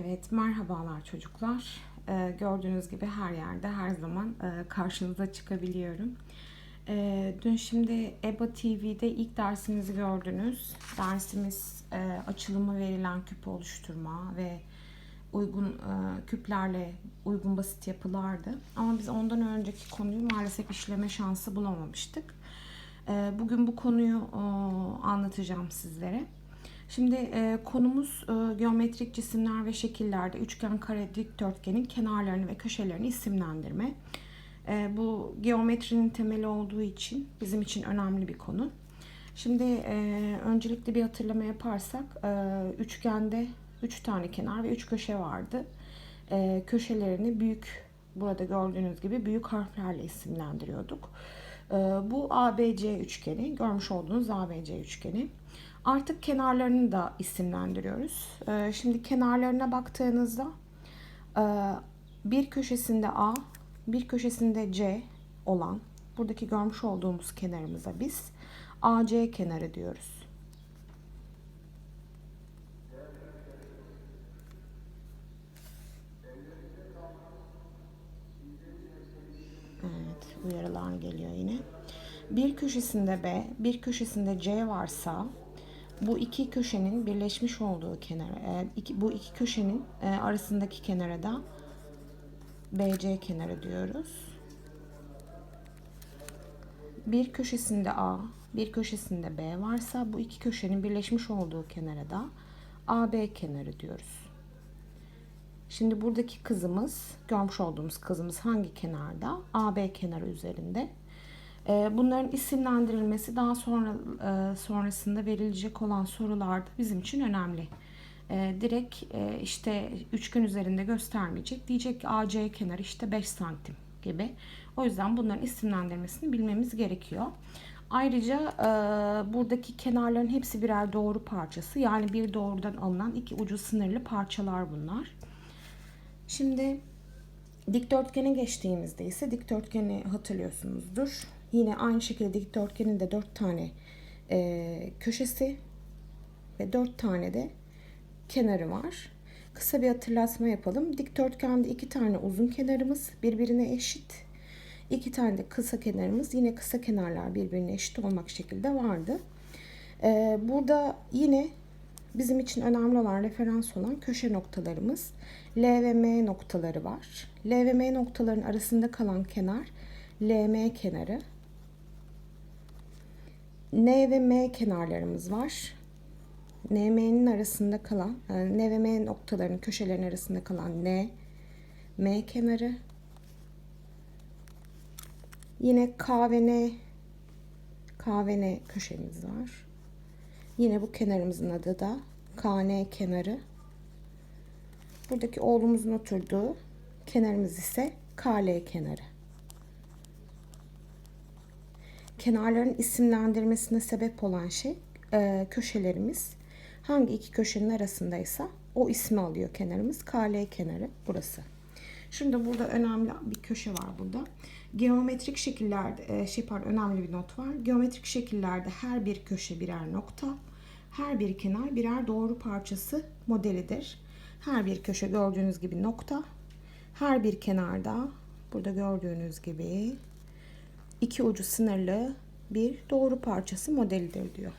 Evet, merhabalar çocuklar. Ee, gördüğünüz gibi her yerde her zaman e, karşınıza çıkabiliyorum. Ee, dün şimdi EBA TV'de ilk dersimizi gördünüz. Dersimiz e, açılımı verilen küp oluşturma ve uygun e, küplerle uygun basit yapılardı. Ama biz ondan önceki konuyu maalesef işleme şansı bulamamıştık. Ee, bugün bu konuyu e, anlatacağım sizlere. Şimdi e, konumuz e, geometrik cisimler ve şekillerde üçgen, kare, dikdörtgenin kenarlarını ve köşelerini isimlendirme. E, bu geometrinin temeli olduğu için bizim için önemli bir konu. Şimdi e, öncelikle bir hatırlama yaparsak e, üçgende 3 tane kenar ve 3 köşe vardı. E, köşelerini büyük burada gördüğünüz gibi büyük harflerle isimlendiriyorduk. E, bu ABC üçgeni, görmüş olduğunuz ABC üçgeni. Artık kenarlarını da isimlendiriyoruz. Ee, şimdi kenarlarına baktığınızda e, bir köşesinde A, bir köşesinde C olan buradaki görmüş olduğumuz kenarımıza biz AC kenarı diyoruz. Evet, uyarılar geliyor yine. Bir köşesinde B, bir köşesinde C varsa bu iki köşenin birleşmiş olduğu kenar, e, iki, bu iki köşenin e, arasındaki kenara da BC kenarı diyoruz. Bir köşesinde A, bir köşesinde B varsa bu iki köşenin birleşmiş olduğu kenara da AB kenarı diyoruz. Şimdi buradaki kızımız, görmüş olduğumuz kızımız hangi kenarda? AB kenarı üzerinde. Ee, bunların isimlendirilmesi daha sonra e, sonrasında verilecek olan sorularda bizim için önemli. Ee, direkt e, işte üçgen üzerinde göstermeyecek. Diyecek ki AC kenarı işte 5 santim gibi. O yüzden bunların isimlendirmesini bilmemiz gerekiyor. Ayrıca e, buradaki kenarların hepsi birer doğru parçası. Yani bir doğrudan alınan iki ucu sınırlı parçalar bunlar. Şimdi dikdörtgene geçtiğimizde ise dikdörtgeni hatırlıyorsunuzdur. Yine aynı şekilde dikdörtgenin de 4 tane e, köşesi ve 4 tane de kenarı var. Kısa bir hatırlatma yapalım. Dikdörtgende iki tane uzun kenarımız birbirine eşit. İki tane de kısa kenarımız yine kısa kenarlar birbirine eşit olmak şekilde vardı. E, burada yine bizim için önemli olan referans olan köşe noktalarımız L ve M noktaları var. L ve M noktaların arasında kalan kenar LM kenarı. N ve M kenarlarımız var. NM'nin arasında kalan, N ve M noktalarının köşelerin arasında kalan N, M kenarı. Yine K ve N, K ve N köşemiz var. Yine bu kenarımızın adı da KN kenarı. Buradaki oğlumuzun oturduğu kenarımız ise KL kenarı. Kenarların isimlendirmesine sebep olan şey e, köşelerimiz. Hangi iki köşenin arasındaysa o ismi alıyor kenarımız. KL kenarı burası. Şimdi burada önemli bir köşe var burada. Geometrik şekillerde, e, şey pardon önemli bir not var. Geometrik şekillerde her bir köşe birer nokta, her bir kenar birer doğru parçası modelidir. Her bir köşe gördüğünüz gibi nokta, her bir kenarda burada gördüğünüz gibi iki ucu sınırlı bir doğru parçası modelidir diyor.